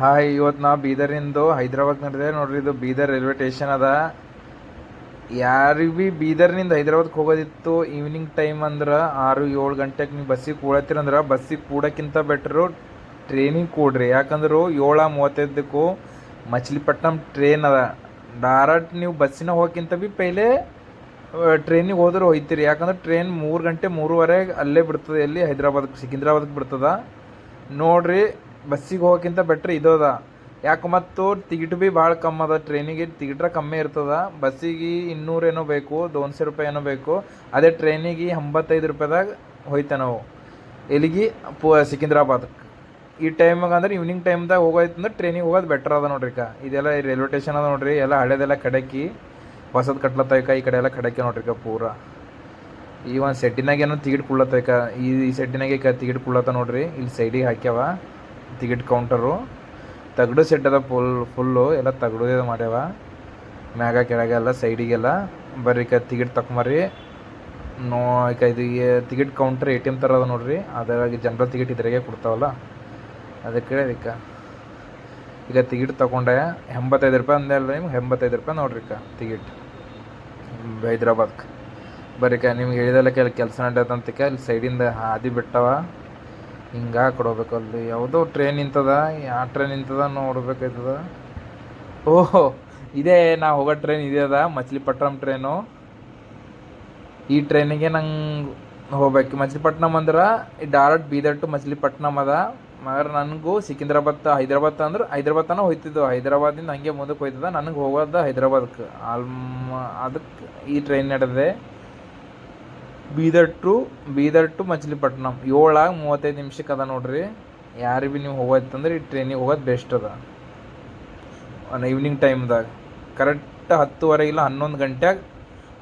Hi ಇವತ್ತು ನಾ ಬೀದರಿಂದು ಹೈದರಾಬಾದ್ ನಡೆದೆ ನೋಡ್ರಿ, ಇದು ಬೀದರ್ ರೈಲ್ವೆ ಸ್ಟೇಷನ್ ಅದ. ಯಾರಿಗೆ ಭೀ ಬೀದರ್ನಿಂದ ಹೈದ್ರಾಬಾದ್ಗೆ ಹೋಗೋದಿತ್ತು ಈವ್ನಿಂಗ್ ಟೈಮ್ ಅಂದ್ರೆ ಆರು, ಏಳು ಗಂಟೆಗೆ ನೀವು ಬಸ್ಸಿಗೆ ಕೂಡತ್ತಿರಂದ್ರೆ ಬಸ್ಸಿಗೆ ಕೂಡಕ್ಕಿಂತ ಬೆಟ್ರು ಟ್ರೈನಿಗೆ ಕೂಡ್ರಿ. ಯಾಕಂದ್ರೆ ಏಳ ಮೂವತ್ತೈದಕ್ಕೂ ಮಚ್ಲಿಪಟ್ನಮ್ ಟ್ರೈನ್ ಅದ. ಡೈರೆಕ್ಟ್ ನೀವು ಬಸ್ಸಿನ ಹೋಗಕ್ಕಿಂತ ಭೀ ಪೈಲೆ ಟ್ರೈನಿಗೆ ಹೋದ್ರೆ ಹೋಯ್ತೀರಿ. ಯಾಕಂದ್ರೆ ಟ್ರೈನ್ ಮೂರು ಗಂಟೆ ಮೂರುವರೆಗೆ ಅಲ್ಲೇ ಬಿಡ್ತದೆ, ಎಲ್ಲಿ ಹೈದರಾಬಾದ್ ಸಿಕಿಂದ್ರಾಬಾದ್ಗೆ ಬಿಡ್ತದ. ನೋಡ್ರಿ ಬಸ್ಸಿಗೆ ಹೋಗೋಕ್ಕಿಂತ ಬೆಟ್ರ್ ಇದೋದ. ಯಾಕೆ ಮತ್ತು ಟಿಕೆಟ್ ಭೀ ಭಾಳ ಕಮ್ಮಿ ಅದ ಟ್ರೈನಿಗೆ ಟಿಕೆಟ್ರ ಕಮ್ಮಿ ಇರ್ತದ. ಬಸ್ಸಿಗೆ ಇನ್ನೂರೇನೋ ಬೇಕು, ದೋನ್ಸೆ ರೂಪಾಯಿ ಏನೋ ಬೇಕು. ಅದೇ ಟ್ರೈನಿಗೆ ಎಂಬತ್ತೈದು ರೂಪಾಯಿದಾಗ ಹೋಯ್ತೆ ನಾವು. ಎಲ್ಲಿಗೆ? ಪು, ಸಿಕಿಂದ್ರಾಬಾದ್. ಈ ಟೈಮಾಗ ಅಂದ್ರೆ ಈವ್ನಿಂಗ್ ಟೈಮ್ದಾಗ ಹೋಗೋಯ್ತಂದ್ರೆ ಟ್ರೈನಿಗೆ ಹೋಗೋದು ಬೆಟ್ರ್ ಅದ ನೋಡ್ರಿ ಕಾ ಇದೆಲ್ಲ ರೈಲ್ವೆ ಸ್ಟೇಷನ್ ಅದ ನೋಡ್ರಿ, ಎಲ್ಲ ಹಳೆದೆಲ್ಲ ಕಡಕಿ, ಹೊಸದು ಕಟ್ಲತ್ತೈಕ ಈ ಕಡೆ ಎಲ್ಲ ಕಡಕಿ ನೋಡ್ರಿ ಪೂರ. ಈ ಒಂದು ಸೆಟ್ಟಿನಾಗ ಏನೋ ಟಿಕೆಟ್ ಕುಳ್ಳತ್ತೈಕ ಈ ಸೆಟ್ಟಿನಾಗೆ ಕ ಟಿಕೆಟ್ ಕುಳ್ಳತ್ತ ನೋಡ್ರಿ, ಇಲ್ಲಿ ಸೈಡಿಗೆ ಹಾಕ್ಯಾವ. ಟಿಕೆಟ್ ಕೌಂಟರು ತಗಡು ಸೆಟ್ ಅದ ಫುಲ್ ಫುಲ್ಲು ಎಲ್ಲ ತಗಡುದೇ ಮಾಡ್ಯಾವ. ಮ್ಯಾಗ ಕೆಳಗೆಲ್ಲ ಸೈಡಿಗೆಲ್ಲ ಬರ್ರಿ ಕ ಟಿಕೆಟ್ ತಕೊಂಬರ್ರಿ ನೋ ಈಗ ಇದು ticket counter A T M ಥರ ಅದ ನೋಡ್ರಿ. ಅದ್ರಾಗ ಜನರಲ್ ಟಿಕೆಟ್ ಇದ್ರಾಗೆ ಕೊಡ್ತಾವಲ್ಲ. ಅದಕ್ಕೆ ಅದಕ್ಕ ಈಗ ಟಿಕೆಟ್ ತಗೊಂಡೆ ಎಂಬತ್ತೈದು ರೂಪಾಯಿ ಅಂದೆ ಅಲ್ಲ ನಿಮ್ಗೆ. ಎಂಬತ್ತೈದು ರೂಪಾಯಿ ನೋಡ್ರಿ ಕ ಟಿಕೆಟ್ ಹೈದ್ರಾಬಾದ್ಗೆ ಬರ್ರಿ ಕ ನಿಮ್ಗೆ ಹೇಳಿದಲ್ಲ ಕೆಲ ಕೆಲಸ ನಡೆಯತ್ತಂತಿಕ ಇಲ್ಲಿ ಸೈಡಿಂದ ಹಾದಿ ಬಿಟ್ಟವ. ಹಿಂಗೆ ಕೊಡಬೇಕು ಅಲ್ಲಿ. ಯಾವುದೋ ಟ್ರೈನ್ ನಿಂತದ ಯಾವ ಟ್ರೈನ್ ನಿಂತದ ನೋಡ್ಬೇಕಾಯ್ತದ. ಓಹೋ, ಇದೇ ನಾ ಹೋಗೋ ಟ್ರೈನ್ ಇದೇ ಅದ ಮಚ್ಲಿಪಟ್ನಮ್ ಟ್ರೈನು ಈ ಟ್ರೈನಿಗೆ ನಂಗೆ ಹೋಗ್ಬೇಕು. ಮಚ್ಲಿಪಟ್ನಮ್ ಅಂದ್ರೆ ಈ ಡೈರೆಕ್ಟ್ ಬೀದರ್ ಟು ಮಚ್ಲಿಪಟ್ನಮ್ ಅದ. ಮಗರ್ ನನಗೂ ಸಿಕಿಂದ್ರಾಬಾದ್, ಹೈದರಾಬಾದ್ ಅಂದ್ರೆ ಹೈದರಾಬಾದ್ನ ಹೋಯ್ತಿದ್ದು ಹೈದ್ರಾಬಾದಿಂದ ಹಂಗೆ ಮುಂದಕ್ಕೆ ಹೋಯ್ತದ. ನನಗೆ ಹೋಗೋದ ಹೈದ್ರಾಬಾದ್ಗೆ ಆಲ್ಮ ಅದಕ್ಕೆ ಈ ಟ್ರೈನ್ ನಡೆದಿದೆ ಬೀದರ್ ಟು ಬೀದರ್ ಟು ಮಚಿಲಿಪಟ್ಟಣ ಏಳಾಗ ಮೂವತ್ತೈದು ನಿಮಿಷಕ್ಕೆ ಅದ ನೋಡ್ರಿ. ಯಾರು ಭೀ ನೀವು ಹೋಗೋದಂದ್ರೆ ಈ ಟ್ರೈನಿಗೆ ಹೋಗೋದು ಬೆಸ್ಟ್ ಅದ. ಈವ್ನಿಂಗ್ ಟೈಮ್ದಾಗ ಕರೆಕ್ಟ್ ಹತ್ತುವರೆ ಇಲ್ಲ ಹನ್ನೊಂದು ಗಂಟೆಗೆ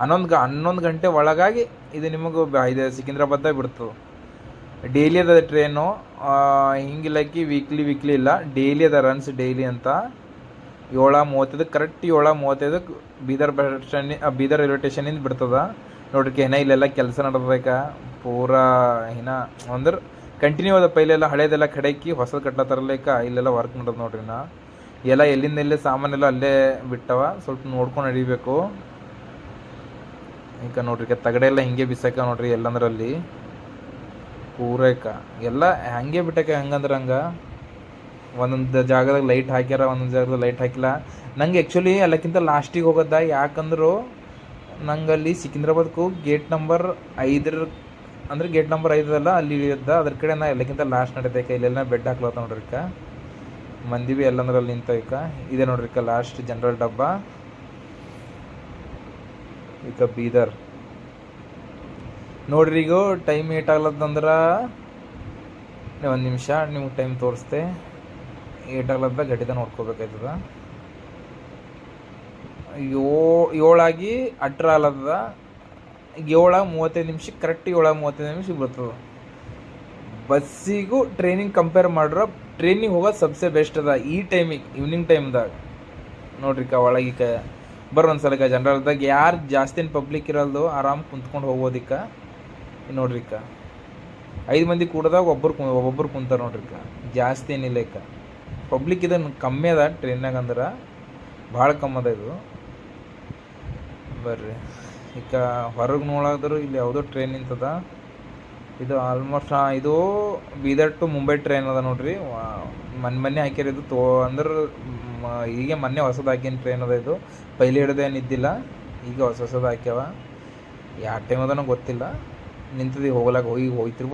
ಹನ್ನೊಂದು ಹನ್ನೊಂದು ಗಂಟೆ ಒಳಗಾಗಿ ಇದು ನಿಮಗೆ ಇದು ಸಿಕಿಂದ್ರಾಬಾದ್ದಾಗ ಬಿಡ್ತದೆ. ಡೈಲಿ ಅದ ಟ್ರೈನು ಹಿಂಗಿಲ್ಲಕಿ ವೀಕ್ಲಿ ವೀಕ್ಲಿ ಇಲ್ಲ. ಡೈಲಿ ಅದ ರನ್ಸ್ ಡೈಲಿ ಅಂತ. ಏಳ ಮೂವತ್ತೈದಕ್ಕೆ ಕರೆಕ್ಟ್ ಏಳ ಮೂವತ್ತೈದಕ್ಕೆ Bidar bus stand Bidar railway ಸ್ಟೇಷನಿಂದ ಬಿಡ್ತದ. ನೋಡ್ರಿ ಏನ ಇಲ್ಲೆಲ್ಲ ಕೆಲಸ ನಡೆದಬೇಕ ಪೂರಾ ಏನ ಅಂದ್ರೆ ಕಂಟಿನ್ಯೂ ಅದ ಪೈಲೆಲ್ಲ ಹಳೇದೆಲ್ಲ ಕಡೆಕಿ ಹೊಸದು ತರಲೇಕ ಇಲ್ಲೆಲ್ಲ ವರ್ಕ್ ನಡೋದು ನೋಡ್ರಿ ನಾ ಎಲ್ಲ ಎಲ್ಲಿಂದ ಎಲ್ಲಿ ಸಾಮಾನೆಲ್ಲ ಅಲ್ಲೇ ಬಿಟ್ಟವ, ಸ್ವಲ್ಪ ನೋಡ್ಕೊಂಡು ನಡಿಬೇಕು. ಈಗ ನೋಡ್ರಿ ತಗಡೆ ಎಲ್ಲ ಹಿಂಗೆ ಬಿಸಾಕ ನೋಡ್ರಿ ಎಲ್ಲಂದ್ರಲ್ಲಿ. ಪೂರೈಕ ಎಲ್ಲ ಹಂಗೆ ಬಿಟ್ಟಾಕ ಹಂಗಂದ್ರೆ ಹಂಗೆ? ಒಂದೊಂದು ಜಾಗದಾಗ ಲೈಟ್ ಹಾಕ್ಯಾರ, ಒಂದೊಂದು ಜಾಗದಾಗ ಲೈಟ್ ಹಾಕಿಲ್ಲ. ನಂಗೆ ಆ್ಯಕ್ಚುಲಿ ಎಲ್ಲಕ್ಕಿಂತ ಲಾಸ್ಟಿಗೆ ಹೋಗೋದ ಯಾಕಂದ್ರು ನಂಗೆ ಅಲ್ಲಿ ಸಿಕಿಂದ್ರಾಬಾದ್ಕು ಗೇಟ್ ನಂಬರ್ ಐದರ, ಅಂದ್ರೆ ಗೇಟ್ ನಂಬರ್ ಐದಲ್ಲ ಅಲ್ಲಿ ಇಳಿಯದ್ದ ಅದ್ರ ಕಡೆ ನಾ ಎಲ್ಲಕ್ಕಿಂತ ಲಾಸ್ಟ್ ನಡೀತೈಕ ಇಲ್ಲೆಲ್ಲ ಬೆಡ್ ಹಾಕ್ಲತ್ತ ನೋಡ್ರಿ ಅಕ್ಕ. ಮಂದಿ ಭೀ ಎಲ್ಲಂದ್ರೆ ಅಲ್ಲಿ ನಿಂತೈಕ ಇದೆ ನೋಡ್ರಿಕ ಲಾಸ್ಟ್ ಜನರಲ್ ಡಬ್ಬ. ಈಗ ಬೀದರ್. ನೋಡ್ರಿ ಈಗ ಟೈಮ್ ಏಟ್ ಆಗ್ಲತ್ತಂದ್ರೆ ಒಂದು ನಿಮಿಷ, ನಿಮ್ಗೆ ಟೈಮ್ ತೋರಿಸ್ತೆ. ಏಟ್ ಆಗ್ಲತ್ತ ಗಟ್ಟಿದ ನೋಡ್ಕೋಬೇಕಾಯ್ತದ ಯೋ ಏಳಾಗಿ ಅಟ್ರ ಆಗ್ಲತ್ತದ ಈಗ ಏಳಾಗ ಮೂವತ್ತೈದು ನಿಮಿಷಕ್ಕೆ ಕರೆಕ್ಟ್ ಏಳಾಗ ಮೂವತ್ತೈದು ನಿಮಿಷ ಬರ್ತದೆ ಬಸ್ಸಿಗೂ ಟ್ರೈನಿಂಗ್ ಕಂಪೇರ್ ಮಾಡ್ರೆ ಟ್ರೈನಿಗೆ ಹೋಗೋದು ಸಬ್ಸೆ ಬೆಸ್ಟ್ ಅದ ಈ ಟೈಮಿಗೆ ಈವ್ನಿಂಗ್ ಟೈಮ್ದಾಗ ನೋಡ್ರಿ ಕ ಒಳಗಿಕ ಬರ್ರಿ ಒಂದು ಸಲಕ ಜನರಲ್ದಾಗ ಯಾರು ಜಾಸ್ತಿನ ಪಬ್ಲಿಕ್ ಇರಲ್ದು ಆರಾಮ್ ಕುಂತ್ಕೊಂಡು ಹೋಗೋದಿಕ್ಕ. ನೋಡ್ರಿ ಕ ಐದು ಮಂದಿ ಕೂಡದಾಗ ಒಬ್ಬರು ಕು ಒಬ್ಬೊಬ್ರು ಕುಂತಾರೆ ನೋಡ್ರಿ ಕ. ಜಾಸ್ತಿ ಏನಿಲ್ಲ ಇಕ್ಕ ಪಬ್ಲಿಕ್ ಇದನ್ನು ಕಮ್ಮಿ ಅದ ಟ್ರೈನ್ನಾಗ ಅಂದ್ರೆ. ಭಾಳ ಕಮ್ಮಿ ಅದ ಇದು. ಬರ್ರಿ. ಈಗ ಹೊರಗೆ ನೋಡಾದ್ರು ಇಲ್ಲಿ ಯಾವುದೋ ಟ್ರೈನ್ ನಿಂತದ. ಇದು ಆಲ್ಮೋಸ್ಟ್ ಇದು ಬೀದರ್ ಟು ಮುಂಬೈ ಟ್ರೈನ್ ಅದ ನೋಡ್ರಿ. ಮನ್, ಮೊನ್ನೆ ಹಾಕ್ಯಾರ ಇದು ತೋ, ಅಂದ್ರೆ ಈಗ ಮೊನ್ನೆ ಹೊಸದು ಹಾಕಿನ ಟ್ರೈನ್ ಅದ ಇದು. ಪೈಲೆ ಹಿಡ್ದೇನು ಇದ್ದಿಲ್ಲ. ಈಗ ಹೊಸ ಹೊಸದು ಹಾಕ್ಯಾವ. ಯಾವ ಟೈಮ್ ಅದನೋ ಗೊತ್ತಿಲ್ಲ. ನಿಂತದಿ ಹೋಗ್ಲಾಕ ಹೋಗಿ ಹೋಯ್ತಿರ್ಬೋದು.